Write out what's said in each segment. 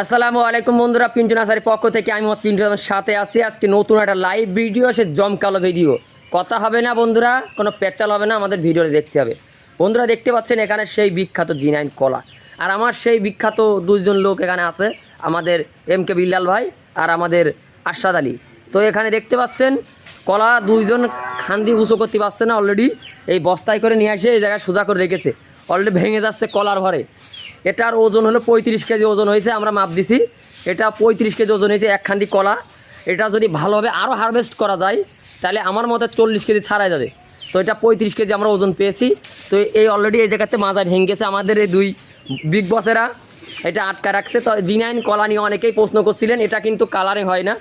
আসসালামু আলাইকুম বন্ধুরা, পিন্টু নাসারির পক্ষ থেকে আমি মোহাম্মদ পিন্টু আমার সাথে আছি। আজকে নতুন একটা লাইভ ভিডিও সে জমকালো ভিডিও কথা হবে না বন্ধুরা, কোনো পেঁচাল হবে না, আমাদের ভিডিওতে দেখতে হবে। বন্ধুরা, দেখতে পাচ্ছেন এখানে সেই বিখ্যাত জিনাইন কলা। আর আমার সেই বিখ্যাত দুজন লোক এখানে আছে, আমাদের এম কে বিল্লাল ভাই আর আমাদের আরশাদ আলী। তো এখানে দেখতে পাচ্ছেন, কলা দুইজন খান্দি উঁচু করতে পারছে না অলরেডি এই বস্তায় করে নিয়ে আসে এই জায়গায় সোজা করে রেখেছে। অলরেডি ভেঙে যাচ্ছে কলার ভরে। এটার ওজন হলো পঁয়ত্রিশ কেজি ওজন হয়েছে, আমরা মাপ দিছি। এটা পঁয়ত্রিশ কেজি ওজন হয়েছে এক খান্দি কলা। এটা যদি ভালোভাবে আরও হারভেস্ট করা যায়, তাহলে আমার মতে চল্লিশ কেজি ছাড়াই যাবে। তো এটা পঁয়ত্রিশ কেজি আমরা ওজন পেয়েছি। তো এই অলরেডি এই জায়গাতে মাজা ভেঙে গেছে আমাদের এই দুই বিগ বসেরা এটা আটকা রাখছে। তো জিনাইন কলা নিয়ে অনেকেই প্রশ্ন করছিলেন, এটা কিন্তু কালারিং হয় না।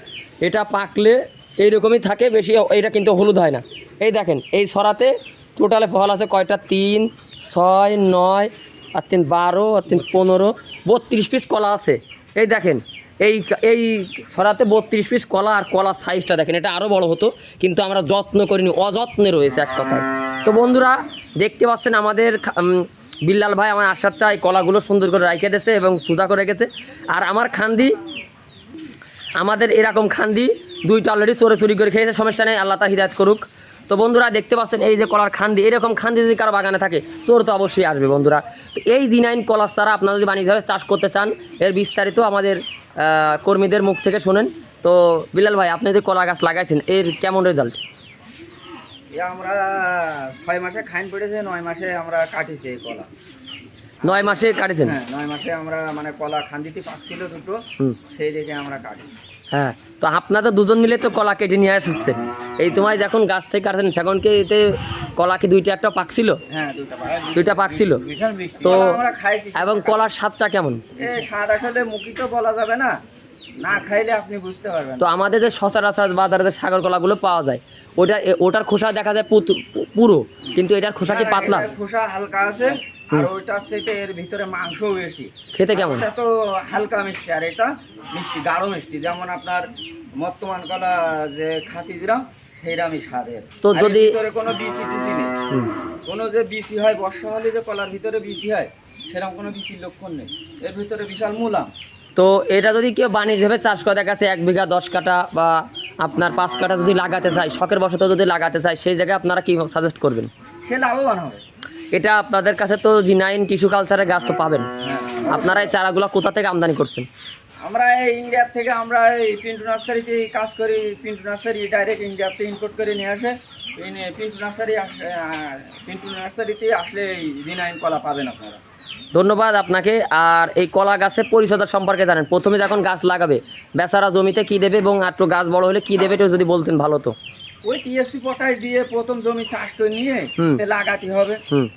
এটা পাকলে এইরকমই থাকে, বেশি এটা কিন্তু হলুদ হয় না। এই দেখেন, এই সরাতে টোটালে ফল আছে কয়টা? তিন, ছয়, নয়, আর তিন বারো, আর তিন পনেরো। বত্রিশ পিস কলা আছে। এই দেখেন, এই এই ছড়াতে বত্রিশ পিস কলা আর কলার সাইজটা দেখেন, এটা আরও বড় হতো, কিন্তু আমরা যত্ন করিনি, অযত্নে রয়েছে এক কথায়। তো বন্ধুরা, দেখতে পাচ্ছেন আমাদের বিল্লাল ভাই আমার আশার চাই কলাগুলো সুন্দর করে রাইখে দিয়েছে এবং সুদা করে রেখেছে। আর আমার খান্দি, আমাদের এরকম খান্দি, দুইটা অলরেডি চোরে চুরি করে খেয়েছে, সমস্যা নেই, আল্লাহ তার হিদায়ত করুক। তো বন্ধুরা দেখতে পাচ্ছেন এই যে কলার খান্দি এরকম খান্দি যদি কারও বাগানে থাকে চোর তো অবশ্যই আসবে বন্ধুরা। তো এই জিনাইন কলার চারা আপনারা যদি বাণিজ্যভাবে চাষ করতে চান এর বিস্তারিত আমাদের কর্মীদের মুখ থেকে শোনেন। তো বিলাল ভাই আপনি যে কলা গাছ লাগাইছেন এর কেমন রেজাল্ট আমরা ছয় মাসে খাইন পড়েছে নয় মাসে আমরা কাটিছি এই কলা। নয় মাসে কাটেছেন? হ্যাঁ নয় মাসে আমরা মানে কলা খান্দিতে পাকছিল দুটো সেই দেখে আমরা কাটিছি। হ্যাঁ তো আপনারা দুজন মিলে তো কলা কেটে নিয়ে আসছেন এই তোমায় যখন গাছ থেকে কাটছেন সেখন কি এতে কলা কি দুইটা একটা পাকছিল হ্যাঁ দুইটা পাকছিল তো আমরা খাইছি এবং কলার স্বাদটা কেমন? এ স্বাদ আসলে মুখি তো বলা যাবে না। না খাইলে আপনি বুঝতে পারবেন তো আমাদের যে সচরাচর বাজারে যে সাগর কলাগুলো পাওয়া যায় ওটা ওটার খোসা দেখা যায় পুরো কিন্তু এটার খোসা কি পাতলা? খোসা হালকা আছে আর ওইটা সেটা এর ভিতরে মাংসও বেশি। খেতে কেমন? এটা তো হালকা মিষ্টি আর এটা মিষ্টি গাঢ় মিষ্টি। যেমন আপনার বর্তমান কলা যে খাতি দিলাম সেইরামই স্বাদের তো যদি- ভিতরে কোনো বিসি টিসি নেই। কোনো যে বিসি হয় বর্ষা হলে যে কলার ভিতরে বিসি হয় সেরকম কোনো বিসির লক্ষণ নেই। এর ভিতরে বিশাল মুলাম তো এটা যদি কেউ বাণিজ্যভাবে চাষ করে দেখা যাচ্ছে এক বিঘা দশ কাটা বা আপনার পাঁচ কাটা যদি লাগাতে চায় শখের বশত যদি লাগাতে চায় সেই জায়গায় আপনারা কি সাজেস্ট করবেন? সে লাভবান হবে। এটা আপনাদের কাছে তো জিনাইন টিস্যু কালচারের গাছ তো পাবেন। আপনারা এই চারাগুলো কোথা থেকে আমদানি করছেন? আমরা এই ইন্ডিয়ার থেকে আমরা এই পিন্টু নার্সারিতে কাজ করি। পিন্টু নার্সারি ডাইরেক্ট ইন্ডিয়াতে ইম্পোর্ট করে নিয়ে আসে। পিন্টু নার্সারি পিন্টু নার্সারিতে আসলে এই জিনাইন কলা পাবেন আপনারা। ধন্যবাদ আপনাকে। আর এই কলা গাছের পরিচর্যা সম্পর্কে জানেন। প্রথমে যখন গাছ লাগাবে, বেচারা জমিতে কি দেবে এবং একটু গাছ বড় হলে কি দেবে এটা যদি বলতেন ভালো তো ওই টিএসপি পটাশ দিয়ে প্রথম জমি চাষ করে নিয়ে লাগাতে হবে।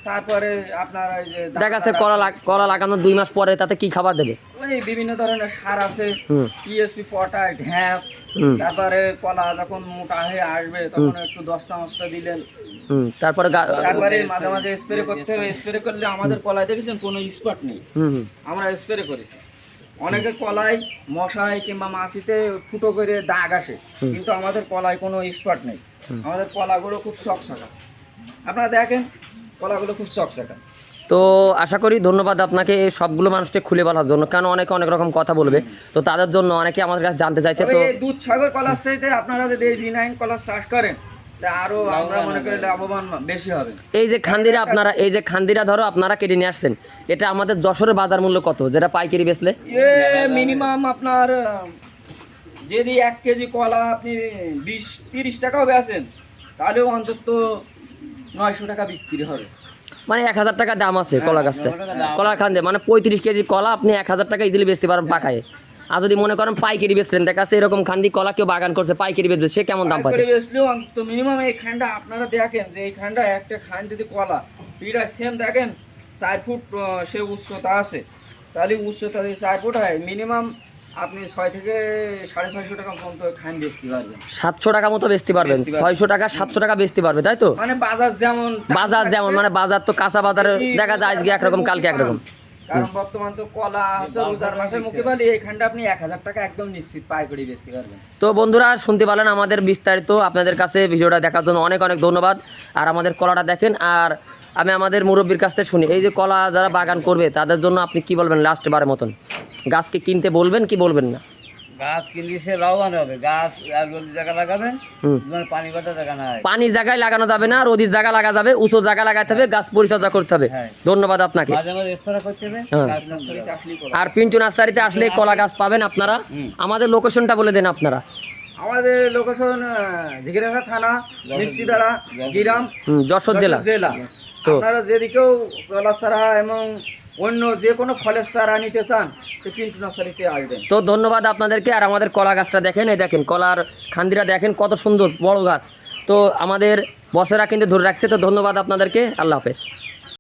তারপরে আপনার ওই যে দেখা যাচ্ছে কলা কলা লাগানোর দুই মাস পরে তাতে কি খাবার দেবে? ওই বিভিন্ন ধরনের সার আছে। টিএসপি পটাশ ঢ্যাপ তারপরে কলা যখন মোটা হয়ে আসবে তখন একটু দশটা মশটা দিলেন তারপরে তারপরে মাঝে মাঝে স্প্রে করতে হবে। স্প্রে করলে আমাদের কলায় দেখেছেন কোনো স্পট নেই। আমরা স্প্রে করেছি। অনেকের কলাই মশায় কিংবা মাছিতে ফুটো করে দাগ আসে কিন্তু আমাদের কলায় কোনো স্পট নেই। আমাদের কলাগুলো খুব চকচকা আপনারা দেখেন কলাগুলো খুব চকচকা তো আশা করি ধন্যবাদ আপনাকে সবগুলো মানুষকে খুলে বলার জন্য কারণ অনেকে অনেক রকম কথা বলবে। তো তাদের জন্য অনেকে আমাদের কাছে জানতে চাইছে তো দুধ সাগর কলার সাথে আপনারা যদি এই জি নাইন কলার চাষ করেন আরও আমরা মনে করি লাভবান বেশি হবে। এই যে খান্দিরা আপনারা এই যে খান্দিরা ধরো আপনারা কেটে নিয়ে আসছেন এটা আমাদের যশোরের বাজার মূল্য কত? যেটা পাইকারি বেচলে? মিনিমাম আপনার যদি এক কেজি কলা আপনি বিশ তিরিশ টাকাও বেচেন তাহলেও অন্তত নয়শো টাকা বিক্রি হবে। মানে এক হাজার টাকা দাম আছে কলা গাছটা। কলা খান্দে মানে পঁয়ত্রিশ কেজি কলা আপনি এক হাজার টাকা ইজিলি বেচতে পারেন পাকায়। আর যদি মনে করেন পাইকারি বেচলেন দেখা যাচ্ছে এরকম খান্দি কলা কেউ বাগান করছে পাইকারি বেচবে সে কেমন দাম পাবে? বেচলেও অন্তত মিনিমাম এই খানটা আপনারা দেখেন যে এই খানটা একটা খান যদি কলা পিঠা সেম দেখেন চার ফুট সে উচ্চতা আছে। তাহলে উচ্চতা যদি চার ফুট হয় মিনিমাম আপনি ছয় থেকে সাড়ে ছয়শো টাকা পর্যন্ত খান বেচতে পারবেন। সাতশো টাকা মতো বেচতে পারবেন। ছয়শো টাকা সাতশো টাকা বেচতে পারবে তাই তো? মানে বাজার যেমন বাজার যেমন মানে বাজার তো কাঁচা বাজারে দেখা যায় আজকে একরকম কালকে একরকম। কারণ বর্তমান তো কলা আছে রোজার মাসের মুখে পালি এইখানটা আপনি এক হাজার টাকা একদম নিশ্চিত পাইকারি বেচতে পারবেন। তো বন্ধুরা শুনতে পারলেন আমাদের বিস্তারিত আপনাদের কাছে ভিডিওটা দেখার জন্য অনেক অনেক ধন্যবাদ। আর আমাদের কলাটা দেখেন আর আমি আমাদের মুরব্বীর কাছ থেকে শুনি এই যে কলা যারা বাগান করবে তাদের জন্য আপনি কি বলবেন লাস্ট বারের মতন? গাছকে কিনতে বলবেন কি বলবেন না? গাছ কিনলে সে লাভবান হবে। গাছ আর জায়গা লাগাবেন মানে পানি কথা জায়গা না পানি জায়গায় লাগানো যাবে না রোদির জায়গা লাগা যাবে উঁচু জায়গা লাগাতে হবে গাছ পরিচর্যা করতে হবে। হ্যাঁ। ধন্যবাদ আপনাকে। হ্যাঁ। আর পিন্টু নার্সারিতে আসলে কলা গাছ পাবেন আপনারা। আমাদের লোকেশনটা বলে দেন আপনারা। আমাদের লোকেশন থানা মিষ্টিদারা গিরাম যশোর জেলা। জেলা। তো- আপনারা যেদিকেও কলা সারা এবং অন্য যে কোনো ফলের চারা নিতে চান, তো পিন্টু নার্সারিতে আসবেন। তো ধন্যবাদ আপনাদেরকে। আর আমাদের কলা গাছটা দেখেন, এই দেখেন, কলার খান্দিরা দেখেন, কত সুন্দর বড় গাছ। তো আমাদের বসেরা কিন্তু ধরে রাখছে, তো ধন্যবাদ আপনাদেরকে। আল্লাহ হাফেজ।